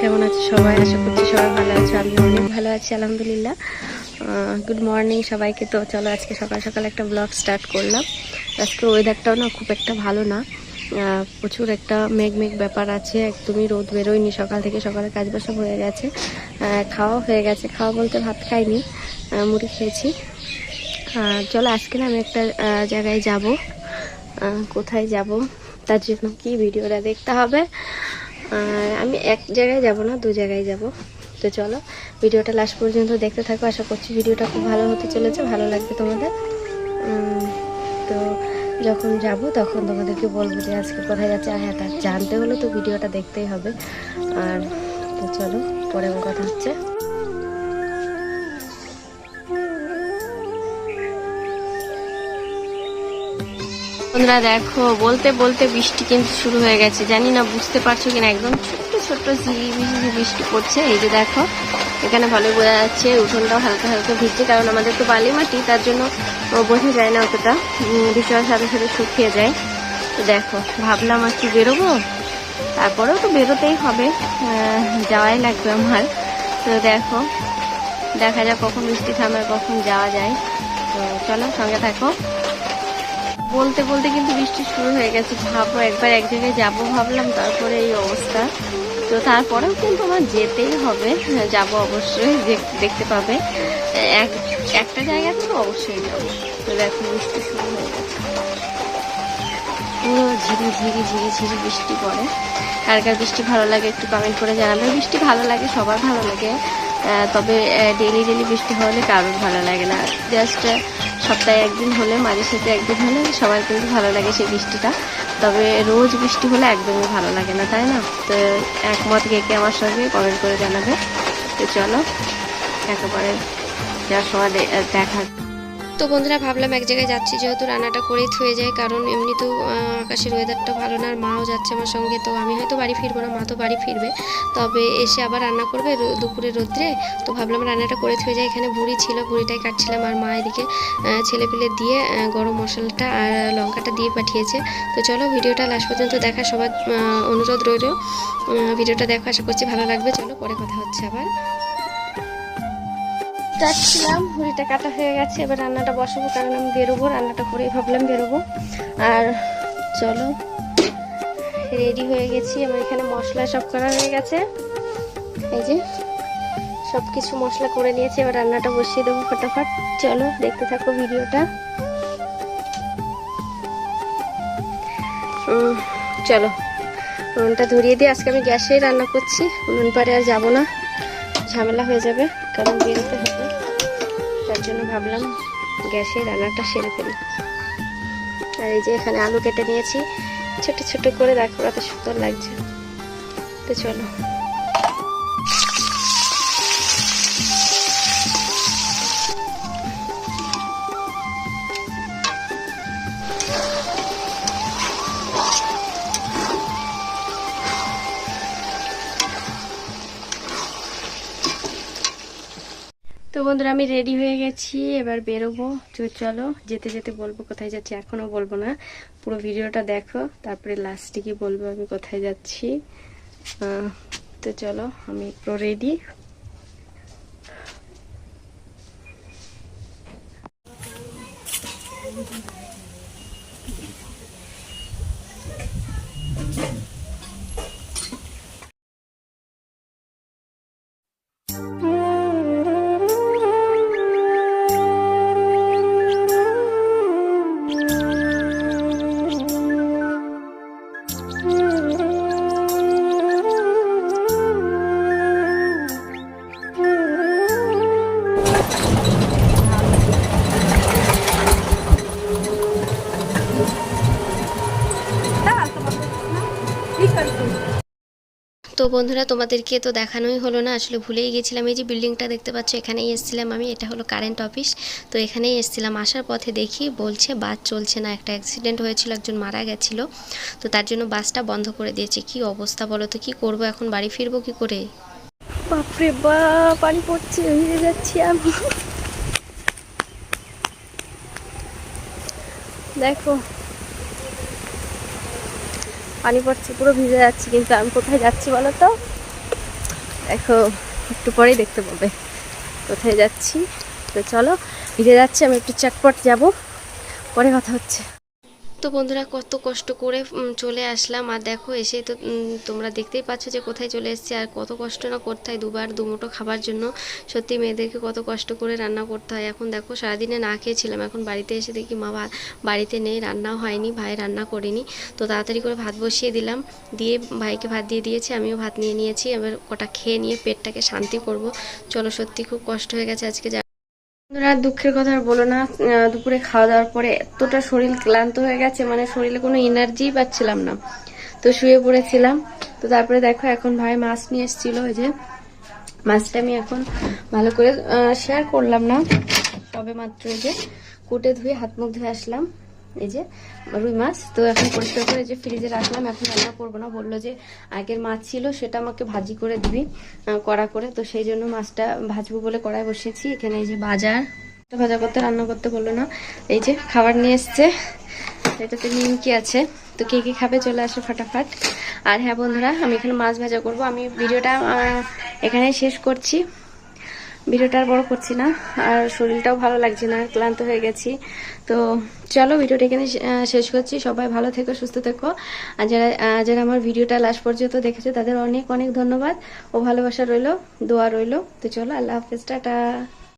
কেমন আছে সবাই? সবাই ভালো ভালো আছি, আলহামদুলিল্লাহ। গুড মর্নিং সবাইকে। তো চলো আজকে সকাল সকাল একটা ব্লগ স্টার্ট করলাম। আজকে ওয়েদারটাও না খুব একটা ভালো না। প্রচুর একটা মেঘ মেঘ ব্যাপার আছে। একদমই রোদ বেরোয়নি। সকাল থেকে সকালে কাজ বাসা হয়ে গেছে। খাওয়া হয়ে গেছে। খাওয়া বলতে ভাত খাইনি। মুড়ি খেয়েছি। চলো আজকে না আমি একটা জায়গায় যাব। কোথায় যাব? তার জন্য কি ভিডিওটা দেখতে হবে? আমি এক জায়গায় যাব না, দু জায়গায় যাব। তো চলো, ভিডিওটা লাস্ট পর্যন্ত দেখতে থাকো। আশা করছি ভিডিওটা খুব ভালো হতে চলেছে, ভালো লাগবে তোমাদের। তো যখন যাব, তখন তোমাদেরকে বলব যে আজকে কোথায় যাচ্ছে। আর হ্যাঁ তার জানতে হলে তো ভিডিওটা দেখতেই হবে। আর তো চলো, পরে কথা হচ্ছে। বন্ধুরা, দেখো, বলতে বলতে বৃষ্টি কিন্তু শুরু হয়ে গেছে। জানি না, বুঝতে পারছ কিনা, একদম ছোট্ট ছোট্ট ঝিরিঝিরি বৃষ্টি পড়ছে। এই যে দেখো এখানে ভালো বোঝা যাচ্ছে উঠোনটাও হালকা হালকা ভিজছে কারণ আমাদের তো বালি মাটি তার জন্য বোঝা যায় না অতটা। উম, সাথে সাথে শুকিয়ে যায়। তো দেখো ভাবলাম আর কি বেরোবো। তারপরেও তো বেরোতেই হবে। যাওয়াই লাগবে আমার। তো দেখো দেখা যাক কখন বৃষ্টি থামে কখন যাওয়া যায়। তো চলো সঙ্গে থাকো। বলতে বলতে কিন্তু বৃষ্টি শুরু হয়ে গেছে। ভাবো একবার এক জায়গায় যাব ভাবলাম তারপরে এই অবস্থা। তো তারপরেও কিন্তু আমার যেতেই হবে। যাব অবশ্যই দেখতে পাবে। এক, একটা জায়গা তো অবশ্যই যাব। তো দেখো, বৃষ্টি শুরু হয়ে গেছে। পুরো ঝিরি ঝিরি ঝিরি ঝিরি বৃষ্টি পড়ে। কার কার বৃষ্টি ভালো লাগে একটু কমেন্ট করে জানাবে বৃষ্টি ভালো লাগে, সবার ভালো লাগে। তবে ডেলি ডেলি বৃষ্টি হলে কারোর ভালো লাগে না। জাস্ট সপ্তাহে একদিন হলে, মাঝে সাথে একদিন হলে সবার কিন্তু ভালো লাগে সেই বৃষ্টিটা। তবে রোজ বৃষ্টি হলে একদমই ভালো লাগে না, তাই না? তো একমত কে কে আমার সঙ্গে কমেন্ট করে জানাবে। তো চলো, একেবারে যার সময় দেখা তো বন্ধুরা ভাবলাম এক জায়গায় যাচ্ছি, যেহেতু রান্নাটা করেই থুয়ে যায়, কারণ এমনিতেও আকাশের ওয়েদারটা ভালো না, আর মাও যাচ্ছে আমার সঙ্গে, তো আমি হয়তো বাড়ি ফিরবো না, মা তো বাড়ি ফিরবে। তবে এসে আবার রান্না করবে দুপুরে রোদ্রে, তো ভাবলাম রান্নাটা করে থুয়ে যায় এখানে ভুড়ি ছিল, ভুড়িটাই কাটছিলাম, আর মা এদিকে ছেলেপিলে দিয়ে গরম মশলাটা আর লঙ্কাটা দিয়ে পাঠিয়েছে। তো চলো ভিডিওটা লাস্ট পর্যন্ত দেখা, সবার অনুরোধ রইল। ভিডিওটা দেখো, আশা করছি ভালো লাগবে। চলো পরে কথা হচ্ছে আবার। যাচ্ছিলাম হুড়িটা কাটা হয়ে গেছে, এবার রান্নাটা বসাবো, কারণ আমি বেরোবো, রান্নাটা করেই ভাবলাম বেরোবো। আর চলো রেডি হয়ে গেছি আমার এখানে মশলা সব করা হয়ে গেছে। এই যে সব কিছু মশলা করে নিয়েছি, এবার রান্নাটা বসিয়ে দেবো ফটাফট। চলো, দেখতে থাকো ভিডিওটা। চলো, উনুনটা ধরিয়ে দিয়ে, আজকে আমি গ্যাসেই রান্না করছি, উনুন পারে আর যাব না, ঝামেলা হয়ে যাবে। কারণ বেরোতে হবে। তার জন্য ভাবলাম গ্যাসে রান্নাটা সেরে ফেলি। আর এই যে এখানে আলু কেটে নিয়েছি। ছোট ছোট করে দেখো, কত সুন্দর লাগছে। তো চলো। তো বন্ধুরা, আমি রেডি হয়ে গেছি। এবার বেরোবো। তো চলো, যেতে যেতে বলব কোথায় যাচ্ছি। এখনও বলব না। পুরো ভিডিওটা দেখো, তারপরে লাস্টে কি বলব আমি কোথায় যাচ্ছি। তো চলো, আমি পুরো রেডি তো বন্ধুরা, তোমাদেরকে তো দেখানোই হলো না, আসলে ভুলেই গেছিলাম। এই যে বিল্ডিংটা দেখতে পাচ্ছ, এখানেই এসেছিলাম আমি, এটা হলো কারেন্ট অফিস। তো এখানেই এসেছিলাম, আসার পথে দেখি বলছে বাস চলছে না, একটা অ্যাক্সিডেন্ট হয়েছিল, একজন মারা গেছিল। তো তার জন্য বাসটা বন্ধ করে দিয়েছে। কি অবস্থা বলো তো, কী করব এখন, বাড়ি ফিরবো কি করে? বাপরে বা পানি পড়ছে, ভিজে যাচ্ছি আমি। দেখো পানি পড়ছে, পুরো ভিজে যাচ্ছি, কিন্তু আমি কোথায় যাচ্ছি বলো তো? দেখো, একটু পরেই দেখতে পাবে। কোথায় যাচ্ছি? তো চলো, ভিজে যাচ্ছি, আমি একটু চটপট যাব। পরে কথা হচ্ছে। তো বন্ধুরা কত কষ্ট করে চলে আসলাম। আর দেখো এসে তো তোমরা দেখতেই পাচ্ছ যে কোথায় চলে এসেছি। আর কত কষ্ট না করতে হয় দুবার দুমুটো খাবার জন্য। সত্যি মেয়েদেরকে কত কষ্ট করে রান্না করতে হয়। এখন দেখো, সারাদিনে না খেয়েছিলাম। এখন বাড়িতে এসে দেখি মা বাড়িতে নেই, রান্নাও হয়নি, ভাই রান্না করিনি। তো তাড়াতাড়ি করে ভাত বসিয়ে দিলাম। দিয়ে ভাইকে ভাত দিয়ে দিয়েছি, আমিও ভাত নিয়ে নিয়েছি। এবার কটা খেয়ে নিয়ে পেটটাকে শান্তি করব। চলো, সত্যি খুব কষ্ট হয়ে গেছে আজকে বন্ধুরা, দুঃখের কথা বলো না দুপুরে খাওয়া দাওয়ার পরে এতটা শরীর ক্লান্ত হয়ে গেছে মানে শরীরে কোনো এনার্জি পাচ্ছিলাম না। তো শুয়ে পড়েছিলাম। তো তারপরে দেখো, এখন ভাই মাছ নিয়ে এসেছিল ওই যে মাছটা আমি এখন ভালো করে শেয়ার করলাম না। তবে মাত্র যে কুটে ধুয়ে হাত মুখ ধুয়ে আসলাম। এই যে রুই মাছ তো এখন পরিষ্কার করে যে ফ্রিজে রাখলাম এখন রান্না করব না। বলল যে আগের মাছ ছিল সেটা আমাকে ভাজি করে দিবি কড়া করে। তো সেই জন্য মাছটা ভাজবো বলে কড়াই বসেছি এখানে এই যে বাজার ভাজা করতে রান্না করতে বলল না। এই যে খাবার নিয়ে এসছে এটাতে নিমকি আছে? তো কে কে খাবে চলে আসো ফাটাফাট। আর হ্যাঁ বন্ধুরা আমি এখানে মাছ ভাজা করব। আমি ভিডিওটা আহ, এখানেই শেষ করছি। ভিডিওটা আর বড় করছি না, আর শরীরটাও ভালো লাগছে না, ক্লান্ত হয়ে গেছি। তো চলো ভিডিওটা এখানে শেষ করছি। সবাই ভালো থেকো, সুস্থ থেকো। আর যারা যারা আমার ভিডিওটা লাস্ট পর্যন্ত দেখেছ, তাদের অনেক অনেক ধন্যবাদ। ও ভালোবাসা রইল, দোয়া রইল। তো চলো, আল্লাহ হাফেজ, টাটা।